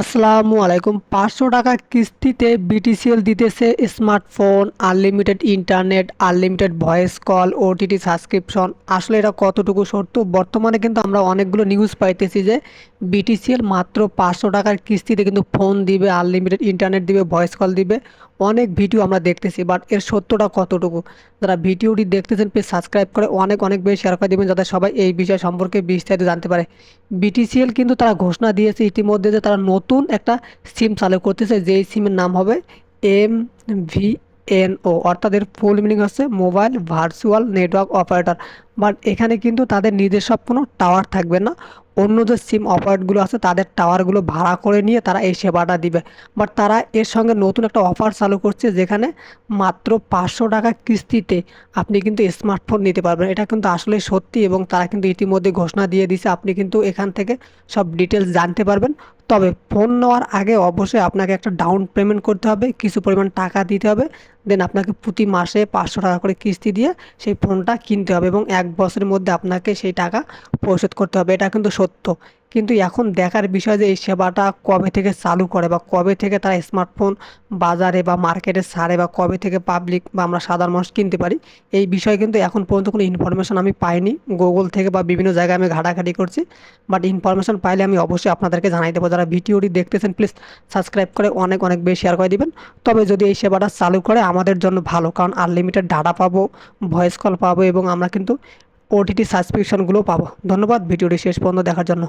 আসসালামু আলাইকুম। পাঁচশো টাকা কিস্তিতে বিটিসিএল দিতেছে smartphone, unlimited internet, unlimited voice call, OTT subscription. আসলে এটা কতটুকু সত্য? বর্তমানে কিন্তু আমরা অনেকগুলো নিউজ পাইতেছি যে বিটিসিএল মাত্র পাঁচশো টাকার কিস্তিতে কিন্তু ফোন দিবে, আনলিমিটেড ইন্টারনেট দিবে, ভয়েস কল দিবে। অনেক ভিডিও আমরা দেখতেছি বাট এর সত্যটা কতটুকু? যারা ভিডিওটি দেখতেছেন প্লিজ সাবস্ক্রাইব করে অনেক অনেক বেশি শেয়ার করে দেবেন, যাতে সবাই এই বিষয় সম্পর্কে বিস্তারিত জানতে পারে। বিটিসিএল কিন্তু তারা ঘোষণা দিয়েছে ইতিমধ্যে যে তারা নতুন একটা সিম চালু করতেছে, যেই সিমের নাম হবে এম ভি এন ও অর্থাৎ এর ফুল মিনিং হচ্ছে mobile virtual network operator but এখানে কিন্তু তাদের নিজস্ব কোনো টাওয়ার থাকবে না। অন্য যে সিম অপারেটরগুলো আছে, তাদের টাওয়ারগুলো ভাড়া করে নিয়ে তারা এই সেবাটা দিবে। বাট তারা এর সঙ্গে নতুন একটা অফার চালু করছে, যেখানে মাত্র পাঁচশো টাকা কিস্তিতে আপনি কিন্তু স্মার্টফোন নিতে পারবেন। এটা কিন্তু আসলে সত্যি এবং তারা কিন্তু ইতিমধ্যে ঘোষণা দিয়ে দিছে আপনি কিন্তু এখান থেকে সব ডিটেলস জানতে পারবেন। তবে ফোন নেওয়ার আগে অবশ্যই আপনাকে একটা ডাউন পেমেন্ট করতে হবে, কিছু পরিমাণ টাকা দিতে হবে দেন আপনাকে প্রতি মাসে পাঁচশো টাকা করে কিস্তি দিয়ে সেই ফোনটা কিনতে হবে এবং এক বছরের মধ্যে আপনাকে সেই টাকা পরিশোধ করতে হবে, এটা কিন্তু সত্য। কিন্তু এখন দেখার বিষয় যে এই সেবাটা কবে থেকে চালু করে বা কবে থেকে তারা স্মার্টফোন বাজারে বা মার্কেটে ছাড়ে বা কবে থেকে পাবলিক বা আমরা সাধারণ মানুষ কিনতে পারি, এই বিষয়ে কিন্তু এখন পর্যন্ত কোনো ইনফরমেশন আমি পাইনি। গুগল থেকে বা বিভিন্ন জায়গায় আমি ঘাটাঘাটি করছি। বাট ইনফরমেশন পাইলে আমি অবশ্যই আপনাদেরকে জানাই দেবো। যারা ভিডিওটি দেখতেছেন প্লিজ সাবস্ক্রাইব করে অনেক অনেক বেশি শেয়ার করে দিবেন। তবে যদি এই সেবাটা চালু করে, আমাদের জন্য ভালো। কারণ আনলিমিটেড ডাটা পাবো ভয়েস কল পাবো এবং আমরা কিন্তু ওটিটি সাবস্ক্রিপশনগুলো পাবো। ধন্যবাদ। ভিডিওটি শেষ পর্যন্ত দেখার জন্য।